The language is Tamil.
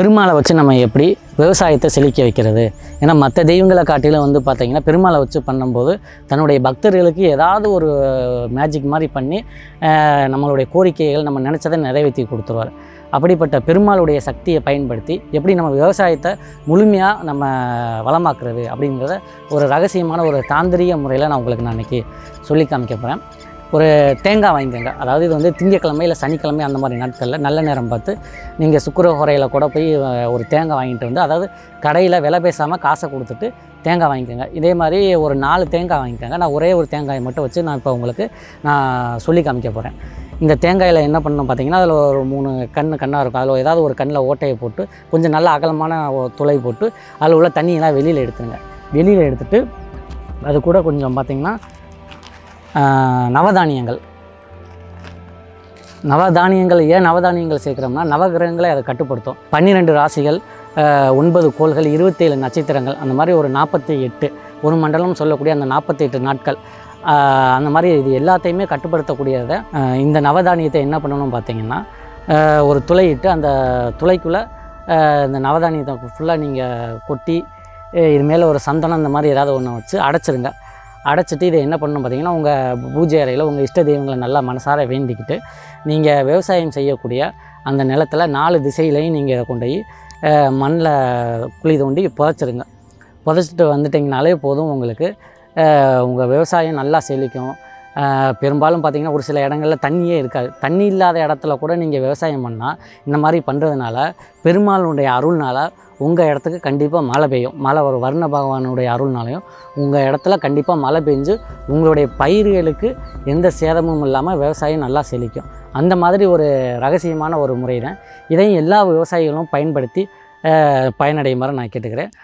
பெருமாளை வச்சு நம்ம எப்படி விவசாயத்தை செழிக்க வைக்கிறது? ஏன்னா மற்ற தெய்வங்களை காட்டிலும் வந்து பார்த்திங்கன்னா பெருமாளை வச்சு பண்ணும்போது தன்னுடைய பக்தர்களுக்கு ஏதாவது ஒரு மேஜிக் மாதிரி பண்ணி நம்மளுடைய கோரிக்கைகள் நம்ம நினச்சதை நிறைவேற்றி கொடுத்துருவார். அப்படிப்பட்ட பெருமாளுடைய சக்தியை பயன்படுத்தி எப்படி நம்ம விவசாயத்தை முழுமையாக நம்ம வளமாக்குறது அப்படிங்கிறத ஒரு ரகசியமான ஒரு தாந்திரிக முறையில் நான் உங்களுக்கு நான் இன்றைக்கி சொல்லி காமிக்க போகிறேன் ஒரு தேங்காய் வாங்கிக்கோங்க அதாவது இது வந்து திங்கக்கிழமை இல்லை சனிக்கிழமை அந்த மாதிரி நாட்களில் நல்ல நேரம் பார்த்து நீங்கள் சுக்குர குறையில் கூட போய் ஒரு தேங்காய் வாங்கிட்டு வந்து அதாவது கடையில் விலை பேசாமல் காசை கொடுத்துட்டு தேங்காய் வாங்கிக்கோங்க. இதே மாதிரி ஒரு நாலு தேங்காய் வாங்கிக்கோங்க. நான் ஒரே ஒரு தேங்காயை மட்டும் வச்சு நான் இப்போ உங்களுக்கு நான் சொல்லி காமிக்க போகிறேன் இந்த தேங்காயில் என்ன பண்ணணும் பார்த்தீங்கன்னா அதில் ஒரு மூணு கண் கண்ணாக இருக்கும். அதில் ஏதாவது ஒரு கண்ணில் ஓட்டையை போட்டு கொஞ்சம் நல்ல அகலமான துளை போட்டு அதில் உள்ள தண்ணியெல்லாம் வெளியில் எடுத்துருங்க. வெளியில் எடுத்துகிட்டு அது கூட கொஞ்சம் பார்த்திங்கன்னா நவதானியங்கள். நவதானியங்கள் ஏன் நவதானியங்கள் சேர்க்குறோம்னா நவகிரகங்களை அதை கட்டுப்படுத்தும். பன்னிரெண்டு ராசிகள் ஒன்பது கோள்கள் இருபத்தேழு நட்சத்திரங்கள் அந்த மாதிரி ஒரு நாற்பத்தி எட்டு ஒரு மண்டலம் சொல்லக்கூடிய அந்த நாற்பத்தி எட்டு நாட்கள் அந்த மாதிரி இது எல்லாத்தையுமே கட்டுப்படுத்தக்கூடியதை இந்த நவதானியத்தை என்ன பண்ணணும் பார்த்தீங்கன்னா ஒரு துளையிட்டு அந்த துளைக்குள்ளே இந்த நவதானியத்தை ஃபுல்லாக நீங்கள் கொட்டி இது மேலே ஒரு சந்தனம் இந்த மாதிரி ஏதாவது ஒன்று வச்சு அடைச்சிருங்க. அடைச்சிட்டு இதை என்ன பண்ணணும் பார்த்தீங்கன்னா உங்கள் பூஜை அறையில் உங்கள் இஷ்ட தெய்வங்களை நல்லா மனசார வேண்டிக்கிட்டு நீங்கள் விவசாயம் செய்யக்கூடிய அந்த நிலத்துல நாலு திசையிலையும் நீங்கள் இதை கொண்டு போய் மண்ணில் குழி தோண்டி புதைச்சிருங்க. புதைச்சிட்டு வந்துட்டிங்கனாலே போதும் உங்களுக்கு. உங்கள் விவசாயம் நல்லா செழிக்கும். பெரும்பாலும் பார்த்திங்கன்னா ஒரு சில இடங்களில் தண்ணியே இருக்காது. தண்ணி இல்லாத இடத்துல கூட நீங்கள் விவசாயம் பண்ணால் இந்த மாதிரி பண்ணுறதுனால பெருமாளுடைய அருள்னால் உங்கள் இடத்துக்கு கண்டிப்பாக மழை பெய்யும். மழை ஒரு வர்ண பகவானுடைய அருள்னாலையும் உங்கள் இடத்துல கண்டிப்பாக மழை பெஞ்சு உங்களுடைய பயிர்களுக்கு எந்த சேதமும் இல்லாமல் விவசாயம் நல்லா செழிக்கும். அந்த மாதிரி ஒரு ரகசியமான ஒரு முறை தான் இதையும் எல்லா விவசாயிகளும் பயன்படுத்தி பயனடையுமாறு நான் கேட்டுக்கிறேன்.